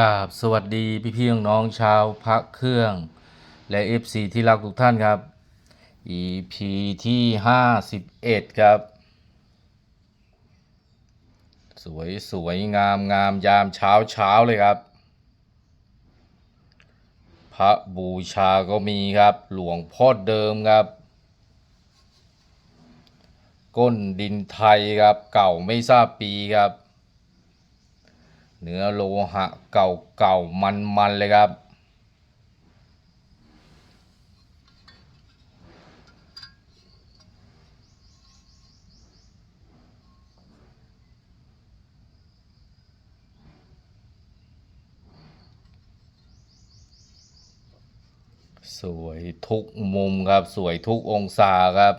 กราบสวัสดีพี่พี่น้องๆชาวพระเครื่อง และ FC ที่รักทุกท่านครับ EP ที่ 51 ครับ สวยสวยงามงามยามเช้าเช้าเลยครับ พระบูชาก็มีครับ หลวงพ่อเดิมครับ ก้นดินไทยครับ เก่าไม่ทราบปีครับ เนื้อโลหะเก่าเก่ามันมันๆ เลยครับ สวยทุกมุมครับ สวยทุกองศาครับ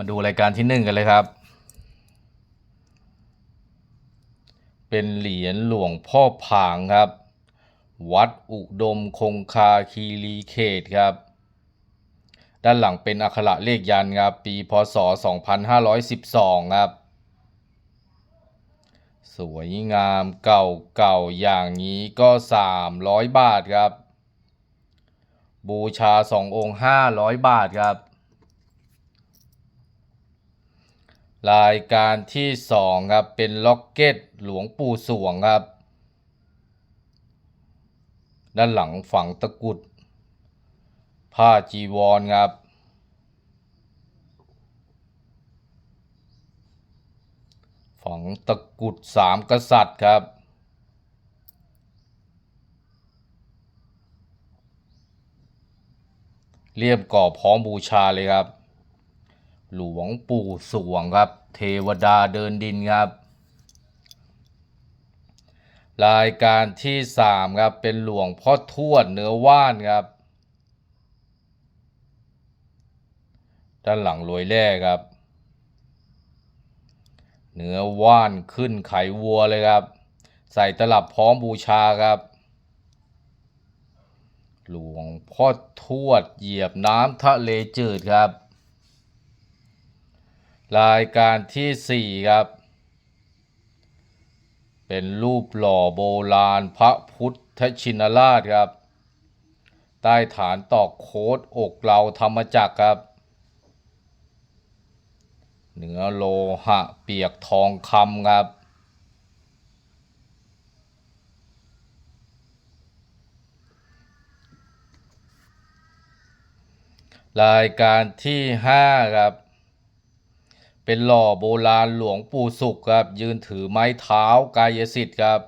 มาดูราย การที่หนึ่งกันเลยครับ เป็นเหรียญหลวงพ่อผางครับ วัดอุดมคงคาคีรีเขตครับ ด้านหลังเป็นอักขระเลขยันครับ ปีพศ 2512 ครับ สวยงามเก่าเก่าๆอย่างนี้ก็ 300 บาทครับ บูชา 2 องค์ 500 บาทครับ รายการที่สองครับเป็นล็อกเก็ตหลวงปู่สวงครับ ด้านหลังฝังตะกุด ผ้าจีวรครับ ฝังตะกุดสามกษัตริย์ครับเรียบก่อพร้อมบูชาเลยครับ หลวงปู่สวงครับ เทวดาเดินดินครับ รายการที่สามครับ เป็นหลวงพ่อทวดเนื้อว่านครับ ด้านหลังรวยแร่ครับ เนื้อว่านขึ้นไขวัวเลยครับ ใส่ตลับพร้อมบูชาครับหลวงพ่อทวดเหยียบน้ำทะเลจืดครับ รายการที่สี่ครับ เป็นรูปหล่อโบราณพระพุทธชินราชครับ ใต้ฐานตอกโคดอกเราธรรมจักรครับ เนื้อโลหะเปียกทองคำครับรายการที่ห้าครับ เป็นหล่อโบราณหลวงปู่สุขครับ ยืนถือไม้เท้ากายสิทธิ์ครับ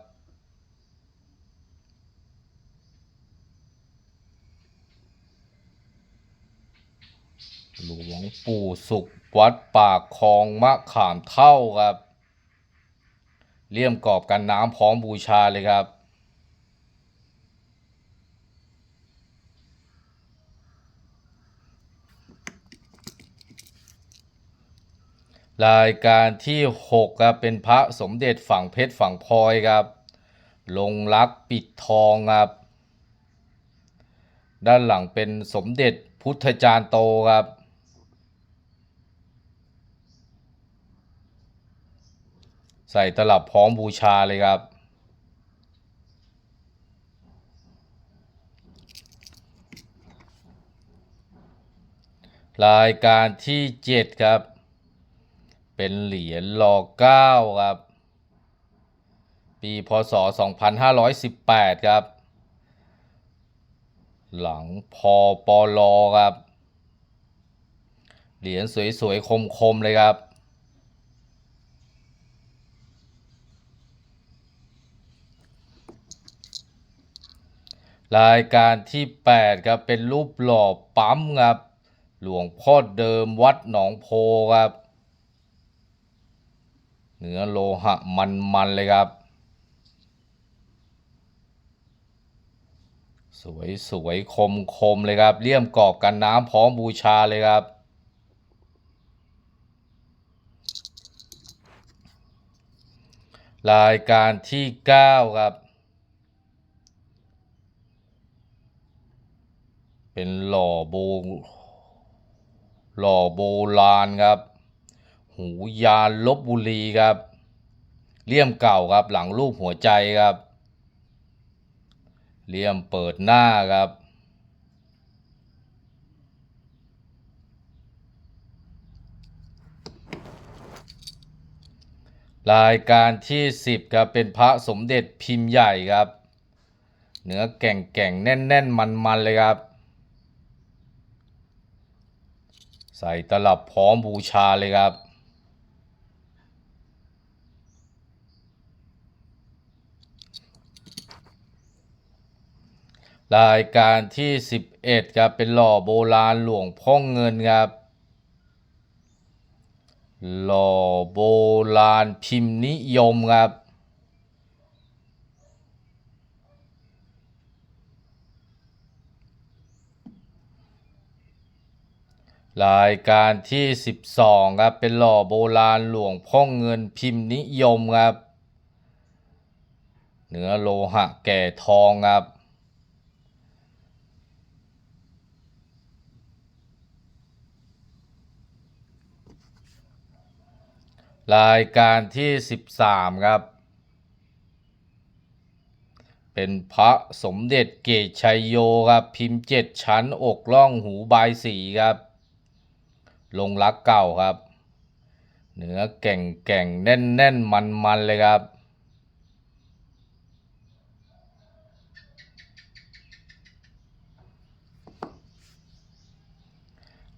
หลวงปู่สุขวัดปากคลองมะขามเท่าครับ เลี่ยมกรอบกันน้ำพร้อมบูชาเลยครับ รายการที่6ครับเป็นพระสมเด็จฝั่งเพชรฝั่งพลอยครับ ลงรักปิดทองครับ ด้านหลังเป็นสมเด็จพุทธจารย์โตครับ ใส่ตลับพร้อมบูชาเลยครับ รายการที่ 7 ครับ เป็นเหรียญรอเก้าครับ ปีพศ 2518 ครับ หลังพอปอลอครับ เหรียญสวยๆ คมๆ เลยครับรายการที่ 8 ครับ เป็นรูปหล่อปั๊มครับ หลวงพ่อเดิมวัดหนองโพครับ เนื้อโลหะมันๆเลยครับ สวยสวยคมคมๆเลยครับเลี่ยมกรอบกันน้ำพร้อมบูชาเลยครับ รายการที่ 9 ครับ เป็นหล่อโบหล่อโบราณครับ หูยานลบบุรีครับ เลี่ยมเก่าครับหลังรูปหัวใจครับ เลี่ยมเปิดหน้าครับ รายการที่ 10ครับเป็นพระสมเด็จพิมพ์ใหญ่ครับ เนื้อแก่งแก่งแน่นแน่นมันมันๆเลยครับใส่ตลับพร้อมบูชาเลยครับ รายการที่ 11ครับเป็นหล่อโบราณหลวงพ่อเงินครับ หล่อโบราณพิมพ์นิยมครับ รายการที่ 12ครับเป็นหล่อโบราณหลวงพ่อเงินพิมพ์นิยมครับ เนื้อโลหะแก่ทองครับ รายการที่ 13 ครับ เป็นพระสมเด็จเกตชัยโยครับ พิมพ์เจ็ดชั้นอกล่องหูบายสีครับ ลงรักเก่าครับ เนื้อแก่งแก่งแน่นแน่นมันมันเลยครับ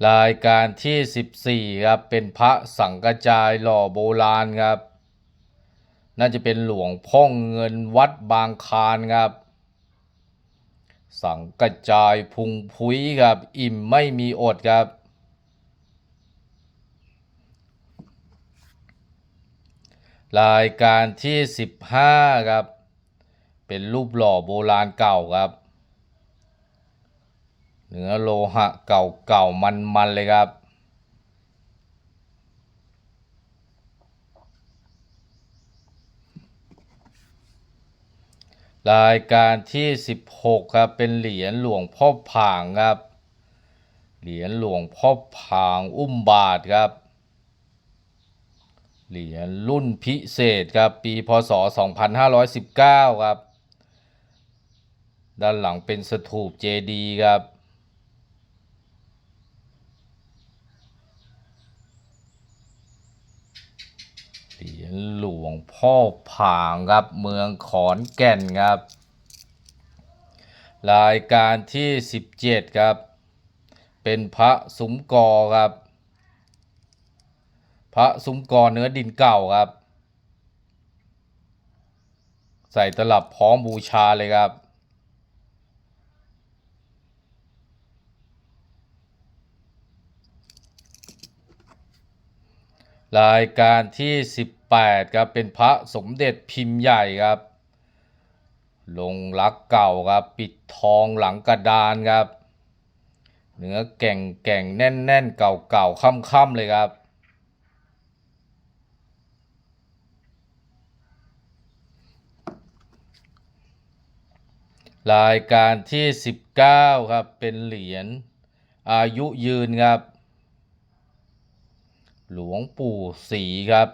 รายการที่ 14ครับเป็นพระสังกจายหล่อโบราณครับ น่าจะเป็นหลวงพ่อเงินวัดบางคานครับ สังกจายพุงพุ้ยครับ อิ่มไม่มีอดครับ รายการที่ 15ครับ เป็นรูปหล่อโบราณเก่าครับ เนื้อโลหะเก่าๆ มันๆ เลยครับ รายการที่ 16 ครับ เป็นเหรียญหลวงพ่อผางครับ เหรียญหลวงพ่อผางอุ้มบาทครับ เหรียญรุ่นพิเศษครับ ปีพศ 2519 ครับ ด้านหลังเป็นสถูปเจดีครับ เหรียญหลวงพ่อผางครับเมืองขอนแก่นครับ รายการที่ 17 ครับ เป็นพระสุมกอครับ พระสุมกอเนื้อดินเก่าครับ ใส่ตลับพร้อมบูชาเลยครับ รายการที่ 18ครับเป็นพระสมเด็จพิมพ์ใหญ่ครับ ลงรักเก่าครับปิดทองหลังกระดานครับ เนื้อแก่งแก่งแน่นแน่นเก่าเก่าค่ำค่ำๆเลยครับ รายการที่ 19 ครับเป็นเหรียญอายุยืนครับ หลวงปู่ศรีครับ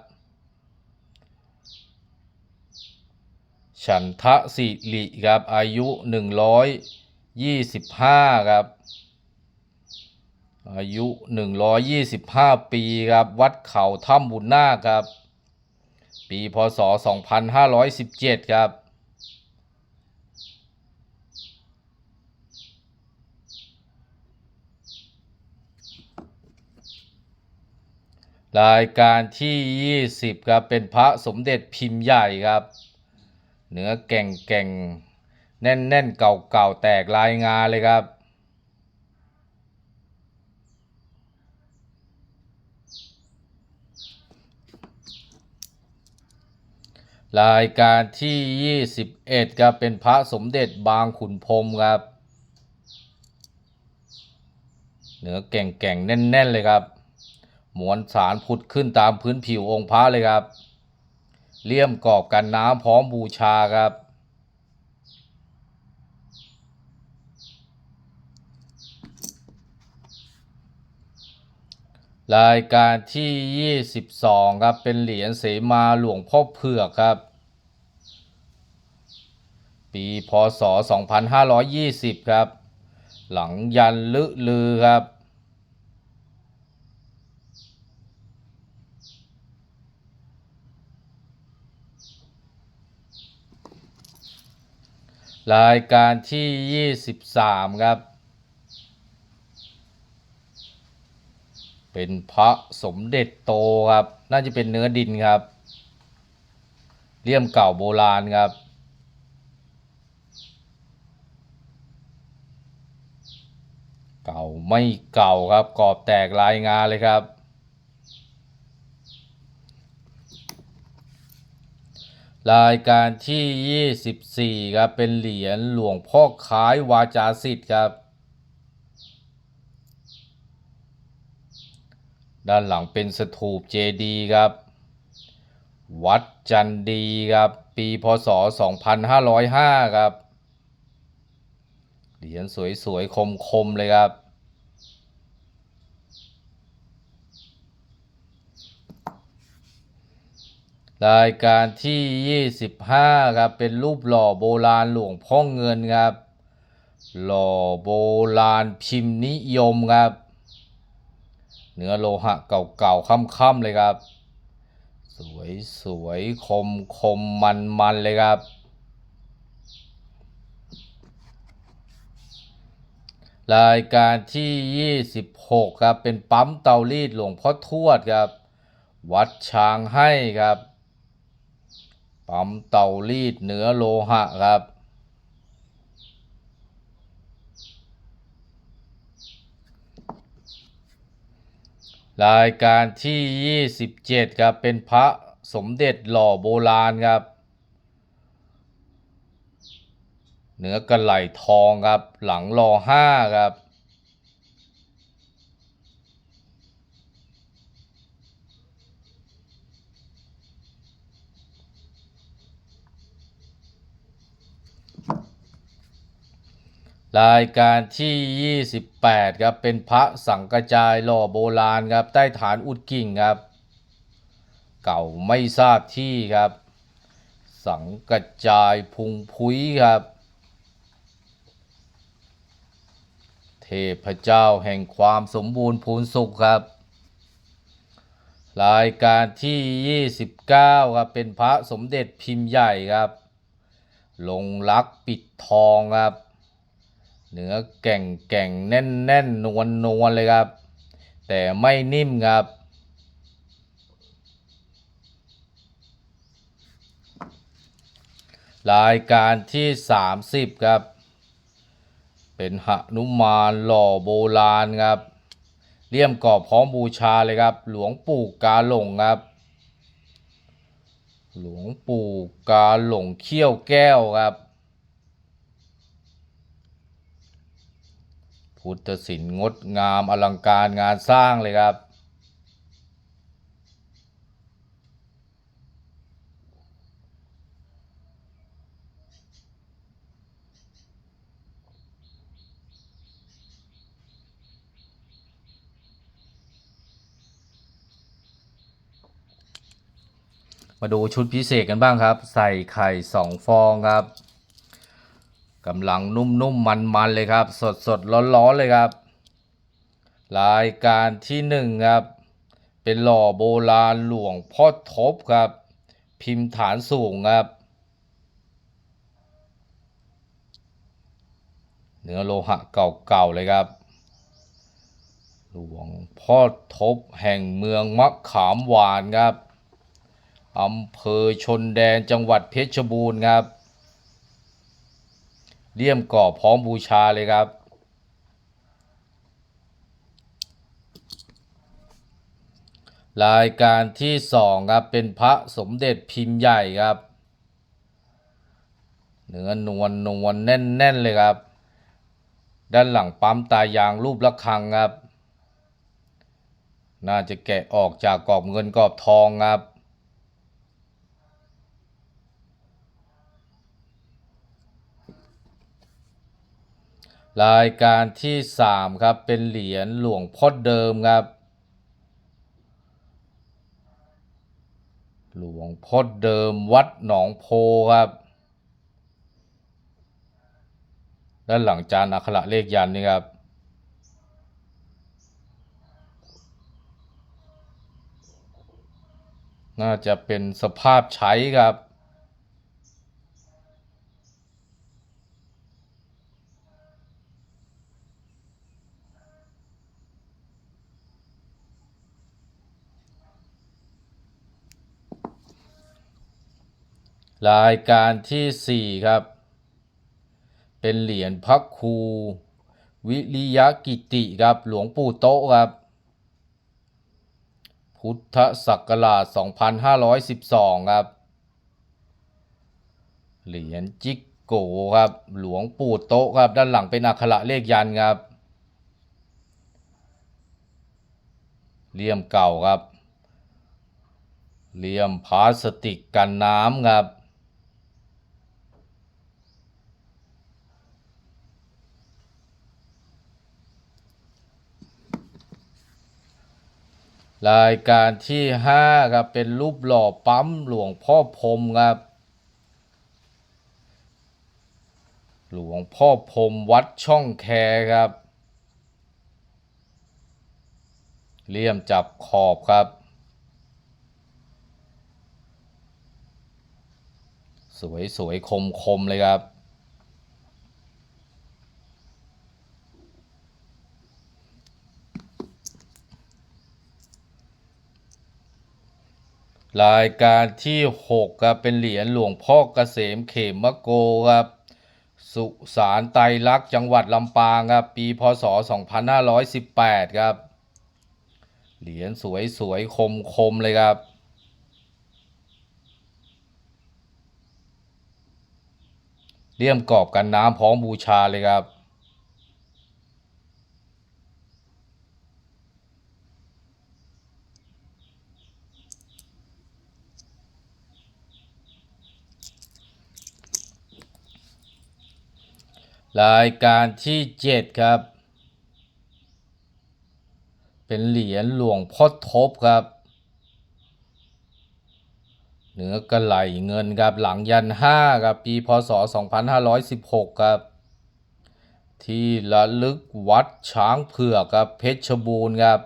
ฉันทะสิริครับ อายุ 125 ครับ อายุ 125 ปีครับ วัดเขาถ้ำบุญนาคครับ ปีพศ 2517 ครับ รายการที่ 20 ครับ เป็นพระสมเด็จพิมพ์ใหญ่ครับ เนื้อแก่งแก่งแน่นแน่นเก่าเก่าแตกลายงาเลยครับ รายการที่ 21 ครับ เป็นพระสมเด็จบางขุนพรมครับ เนื้อแก่งแก่งๆแน่นเลยครับ มวลสารผุดขึ้นตามพื้นผิวองค์พระเลยครับ เลี่ยมกรอบกันน้ำพร้อมบูชาครับรรายการที่ 22 ครับ เป็นเหรียญเสมาหลวงพ่อเผือกครับ ปีพศ 2520 ครับ หลังยันลึลือครับ รายการที่ 23 ครับ เป็นพระสมเด็จโตครับ น่าจะเป็นเนื้อดินครับเลี่ยมเก่าโบราณครับ เก่าไม่เก่าครับกรอบแตกลายงานเลยครับ รายการที่ 24 ครับ เป็นเหรียญหลวงพ่อคล้ายวาจาสิทธิ์ครับ ด้านหลังเป็นสถูปเจดีครับ วัดจันดีครับ ปีพศ 2505 ครับ เหรียญสวยๆ คมๆ เลยครับ รายการที่ 25ครับเป็นรูปหล่อโบราณหลวงพ่อเงินครับ หล่อโบราณพิมพ์นิยมครับ เนื้อโลหะเก่าๆค่ำๆเลยครับ สวยสวยคมคมมันมันๆเลยครับ รายการที่ 26 ครับเป็นปั๊มเตารีดหลวงพ่อทวดครับ วัดช้างให้ครับ ปั๊มเตารีดเนื้อโลหะครับรายการที่ 27 ครับ เป็นพระสมเด็จหล่อโบราณครับ เนื้อกระไหลทองครับ หลังรอห้าครับ รายการที่ 28 ครับ เป็นพระสังกระจายหล่อโบราณครับ ใต้ฐานอุดกิ่งครับ เก่าไม่ทราบที่ครับ สังกระจายพุงพุ้ยครับ เทพเจ้าแห่งความสมบูรณ์พูนสุขครับ รายการที่ 29 ครับ เป็นพระสมเด็จพิมพ์ใหญ่ครับ ลงรักปิดทองครับ เนื้อแก่งแก่งแน่นแน่นนวลนวลเลยครับ แต่ไม่นิ่มครับ รายการที่ 30 ครับ เป็นหนุมานหล่อโบราณครับเลี่ยมกรอบพร้อมบูชาเลยครับ หลวงปู่กาหลงครับ หลวงปู่กาหลงเขี้ยวแก้วครับ พุทธศิลป์งดงามอลังการงานสร้างเลยครับ มาดูชุดพิเศษกันบ้างครับ ใส่ไข่สองฟองครับ กำลังนุ่มๆมันๆเลยครับ สดๆร้อนๆเลยครับ รายการที่หนึ่งครับ เป็นหล่อโบราณหลวงพ่อทบครับ พิมพ์ฐานสูงครับ เนื้อโลหะเก่าๆเลยครับ หลวงพ่อทบแห่งเมืองมะขามหวานครับอำเภอชนแดนจังหวัดเพชรบูรณ์ครับ เลี่ยมก่อบพร้อมบูชาเลยครับ รายการที่สองครับเป็นพระสมเด็จพิมพ์ใหญ่ครับ เนื้อนวลนวลแน่นแน่นๆเลยครับ ด้านหลังปั๊มตายางรูประฆังครับ น่าจะแกะออกจากกรอบเงินกรอบทองครับ รายการที่ 3 ครับ เป็นเหรียญหลวงพ่อเดิมครับ หลวงพ่อเดิมวัดหนองโพครับ ด้านหลังจานอัคระเลขยันนี่ครับน่าจะเป็นสภาพใช้ครับ รายการที่สี่ครับ เป็นเหรียญพระครู วิริยกิติครับ หลวงปู่โตะครับ พุทธศักราช 2512 ครับ เหรียญจิกโกครับ หลวงปู่โตะครับ ด้านหลังเป็นอักขระเลขยันครับเลี่ยมเก่าครับเลี่ยมพลาสติกกันน้ำครับ รายการที่ห้าครับเป็นรูปหล่อปั๊มหลวงพ่อพรมครับ หลวงพ่อพรมวัดช่องแคครับเลี่ยมจับขอบครับ สวยสวยคมคมๆเลยครับ รายการที่6ครับเป็นเหรียญหลวงพ่อเกษมเขมโกครับสุสานไตรลักษณ์จังหวัดลำปางครับปีพศ 2518 ครับ เหรียญสวยสวยคมคมๆ เลยครับเลี่ยมกรอบกันน้ำพร้อมบูชาเลยครับ รายการที่เจ็ดครับ เป็นเหรียญหลวงพ่อทบครับ เหนือกระไหลเงินครับหลังยันห้าครับ ปีพศ 2516 ครับ ที่ระลึกวัดช้างเผือกครับ เพชรบูรณ์ครับ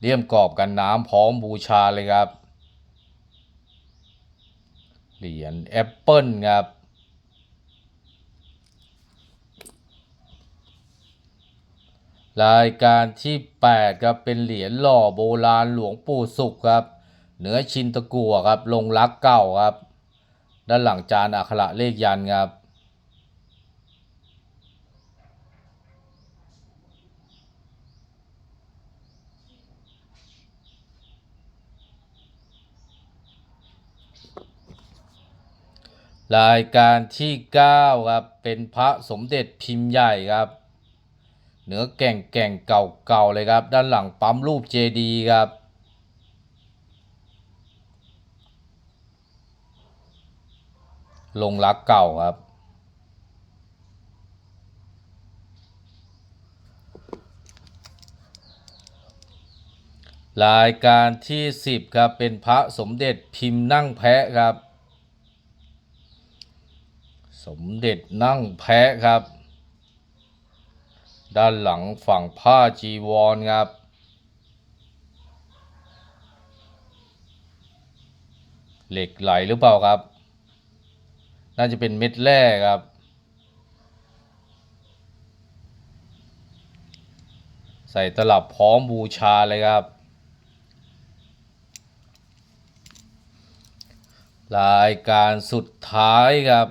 เลี่ยมกรอบกันน้ำพร้อมบูชาเลยครับ เหรียญแอปเปิลครับ รายการที่ 8 ครับ เป็นเหรียญหล่อโบราณหลวงปู่สุขครับ เหนือชินตะกัวครับ ลงรักเก่าครับ ด้านหลังจานอักขระเลขยันครับ รายการที่ 9 ครับ เป็นพระสมเด็จพิมพ์ใหญ่ครับ เหนือแก่งแก่งเก่าๆเลยครับ ด้านหลังปั๊มรูปเจดีครับ ลงรักเก่าครับ รายการที่ 10 ครับ เป็นพระสมเด็จพิมพ์นั่งแพะครับ สมเด็จนั่งแพะครับ ด้านหลังฝั่งผ้าจีวรครับ เหล็กไหลหรือเปล่าครับ น่าจะเป็นเม็ดแร่ครับ ใส่ตลับพร้อมบูชาเลยครับ รายการสุดท้ายครับ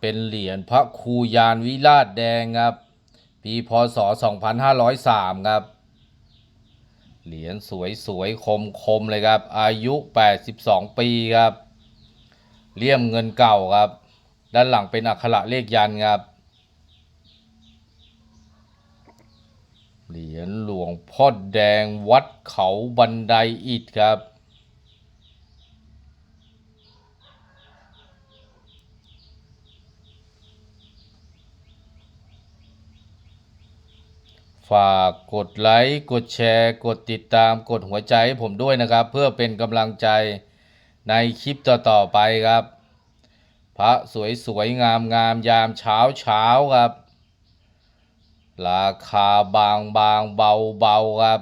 เป็นเหรียญพระครูยานวิราชแดงครับ ปีพศ 2503 ครับ เหรียญสวยสวยคมคมๆ เลยครับ อายุ 82 ปีครับ เลี่ยมเงินเก่าครับ ด้านหลังเป็นอักขระเลขยันครับ เหรียญหลวงพ่อแดงวัดเขาบันไดอิฐครับ ฝากกดไลค์ กดแชร์ กดติดตาม กดหัวใจให้ผมด้วยนะครับ เพื่อเป็นกำลังใจในคลิปต่อๆไปครับ พระสวยๆงามๆยามเช้าเช้าครับ ราคาบางบางเบาเบาครับ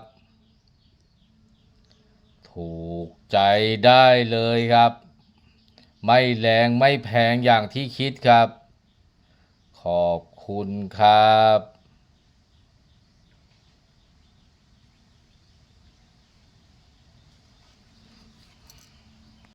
ถูกใจได้เลยครับ ไม่แรงไม่แพงอย่างที่คิดครับ ขอบคุณครับ